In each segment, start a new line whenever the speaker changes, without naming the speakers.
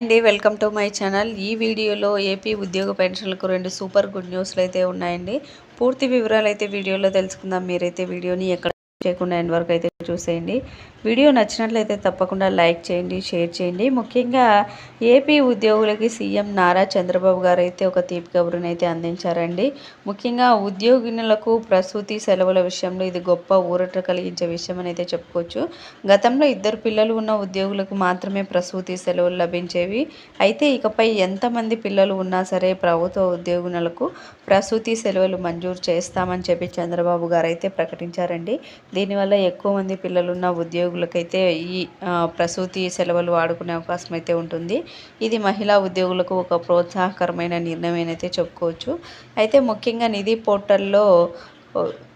అండి welcome to my channel. ఈ వీడియోలో ఏపీ ఉద్యోగ పెన్షన్లకు రెండు సూపర్ గుడ్ న్యూస్లు అయితే ఉన్నాయండి. పూర్తి వివరాలు అయితే వీడియోలో తెలుసుకుందాం. మీరైతే వీడియోని ఎక్కడ చేయకుండా ఎండ్ వరకు అయితే చూసేయండి. వీడియో నచ్చినట్లయితే తప్పకుండా లైక్ చేయండి షేర్ చేయండి. ముఖ్యంగా ఏపీ ఉద్యోగులకి సీఎం నారా చంద్రబాబు గారు అయితే ఒక తీపి కబురుని అయితే అందించారండి. ముఖ్యంగా ఉద్యోగినులకు ప్రసూతి సెలవుల విషయంలో ఇది గొప్ప ఊరట కలిగించే విషయం అని అయితే చెప్పుకోవచ్చు. గతంలో ఇద్దరు పిల్లలు ఉన్న ఉద్యోగులకు మాత్రమే ప్రసూతి సెలవులు లభించేవి. అయితే ఇకపై ఎంతమంది పిల్లలు ఉన్నా సరే ప్రభుత్వ ఉద్యోగులకు ప్రసూతి సెలవులు మంజూరు చేస్తామని చెప్పి చంద్రబాబు గారు అయితే ప్రకటించారండి. దీనివల్ల ఎక్కువ మంది పిల్లలున్న ఉద్యోగులకైతే ఈ ప్రసూతి సెలవులు వాడుకునే అవకాశం అయితే ఉంటుంది. ఇది మహిళా ఉద్యోగులకు ఒక ప్రోత్సాహకరమైన నిర్ణయం అయితే చెప్పుకోవచ్చు. అయితే ముఖ్యంగా నిధి పోర్టల్లో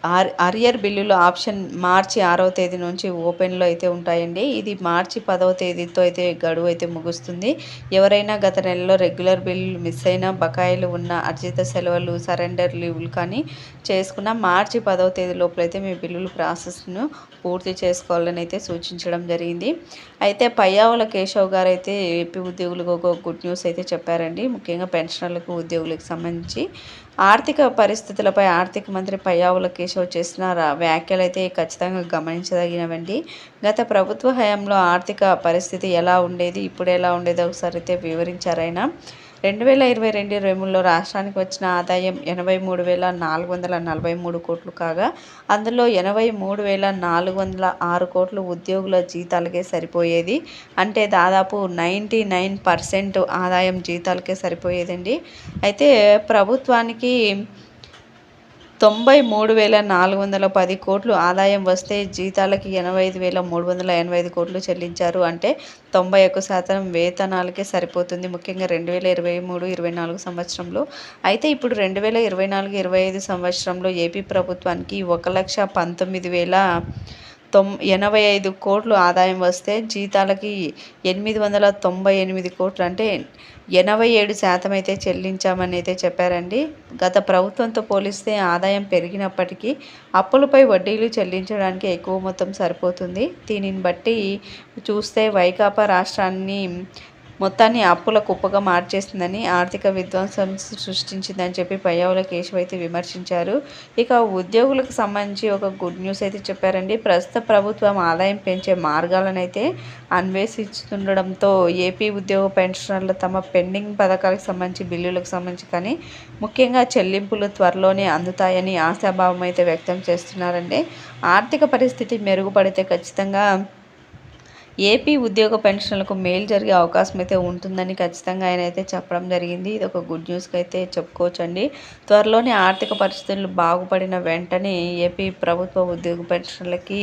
ఆర్ అరియర్ బిల్లులు ఆప్షన్ మార్చి ఆరవ తేదీ నుంచి ఓపెన్లో అయితే ఉంటాయండి. ఇది మార్చి పదవ తేదీతో అయితే గడువు అయితే ముగుస్తుంది. ఎవరైనా గత నెలలో రెగ్యులర్ బిల్లులు మిస్ అయిన బకాయిలు ఉన్న అర్జిత సెలవులు సరెండర్ లీవులు కానీ చేసుకున్న మార్చి పదవ తేదీ లోపల అయితే మీ బిల్లులు ప్రాసెస్ను పూర్తి చేసుకోవాలని అయితే సూచించడం జరిగింది. అయితే పయ్యావుల కేశవ్ గారు అయితే ఏపీ ఉద్యోగులకు ఒక గుడ్ న్యూస్ అయితే చెప్పారండి. ముఖ్యంగా పెన్షనర్లకు ఉద్యోగులకు సంబంధించి ఆర్థిక పరిస్థితులపై ఆర్థిక మంత్రి పయ్యావుల కేశవ్ చేసిన వ్యాఖ్యలు అయితే ఖచ్చితంగా గమనించదగినవండి. గత ప్రభుత్వ హయాంలో ఆర్థిక పరిస్థితి ఎలా ఉండేది ఇప్పుడు ఎలా ఉండేది ఒకసారి అయితే వివరించారైనా రెండు వేల ఇరవై రెండు ఇరవై మూడులో రాష్ట్రానికి వచ్చిన ఆదాయం ఎనభై మూడు వేల నాలుగు వందల నలభై మూడు కోట్లు కాగా అందులో ఎనభై మూడు వేల నాలుగు వందల ఆరు కోట్లు ఉద్యోగుల జీతాలకే సరిపోయేది. అంటే దాదాపు నైంటీ నైన్ పర్సెంట్ ఆదాయం జీతాలకే సరిపోయేదండి. అయితే ప్రభుత్వానికి తొంభై మూడు వేల నాలుగు వందల పది కోట్లు ఆదాయం వస్తే జీతాలకి ఎనభై ఐదు వేల మూడు వందల ఎనభై ఐదు కోట్లు చెల్లించారు. అంటే తొంభై ఒక్క శాతం వేతనాలకే సరిపోతుంది. ముఖ్యంగా రెండు వేల ఇరవై మూడు ఇరవై నాలుగు సంవత్సరంలో. అయితే ఇప్పుడు రెండు వేల ఇరవై నాలుగు ఇరవై ఐదు సంవత్సరంలో ఏపీ ప్రభుత్వానికి ఒక లక్ష పంతొమ్మిది వేల తొం ఎనభై ఐదు కోట్లు ఆదాయం వస్తే జీతాలకి ఎనిమిది వందల తొంభై ఎనిమిది కోట్లు అంటే ఎనభై ఏడు శాతం అయితే చెల్లించామని అయితే చెప్పారండి. గత ప్రభుత్వంతో పోలిస్తే ఆదాయం పెరిగినప్పటికీ అప్పులపై వడ్డీలు చెల్లించడానికి ఎక్కువ మొత్తం సరిపోతుంది. దీనిని బట్టి చూస్తే వైకాపా రాష్ట్రాన్ని మొత్తాన్ని అప్పుల కుప్పగా మార్చేసిందని ఆర్థిక విధ్వంసం సృష్టించిందని చెప్పి పయ్యావుల కేశవ్ అయితే విమర్శించారు. ఇక ఉద్యోగులకు సంబంధించి ఒక గుడ్ న్యూస్ అయితే చెప్పారండి. ప్రస్తుత ప్రభుత్వం ఆదాయం పెంచే మార్గాలను అయితే అన్వేషిస్తుండడంతో ఏపీ ఉద్యోగ పెన్షనర్లు తమ పెండింగ్ పథకాలకు సంబంధించి బిల్లులకు సంబంధించి కానీ ముఖ్యంగా చెల్లింపులు త్వరలోనే అందుతాయని ఆశాభావం అయితే వ్యక్తం చేస్తున్నారండి. ఆర్థిక పరిస్థితి మెరుగుపడితే ఖచ్చితంగా ఏపీ ఉద్యోగ పెన్షన్లకు మేలు జరిగే అవకాశం అయితే ఉంటుందని ఖచ్చితంగా ఆయన అయితే చెప్పడం జరిగింది. ఇది ఒక గుడ్ న్యూస్కి అయితే చెప్పుకోవచ్చండి. త్వరలోనే ఆర్థిక పరిస్థితులు బాగుపడిన వెంటనే ఏపీ ప్రభుత్వ ఉద్యోగ పెన్షన్లకి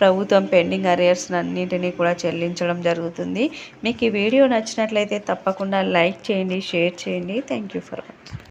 ప్రభుత్వం పెండింగ్ అరియర్స్ అన్నింటినీ కూడా చెల్లించడం జరుగుతుంది. మీకు ఈ వీడియో నచ్చినట్లయితే తప్పకుండా లైక్ చేయండి షేర్ చేయండి. Thank you for watching.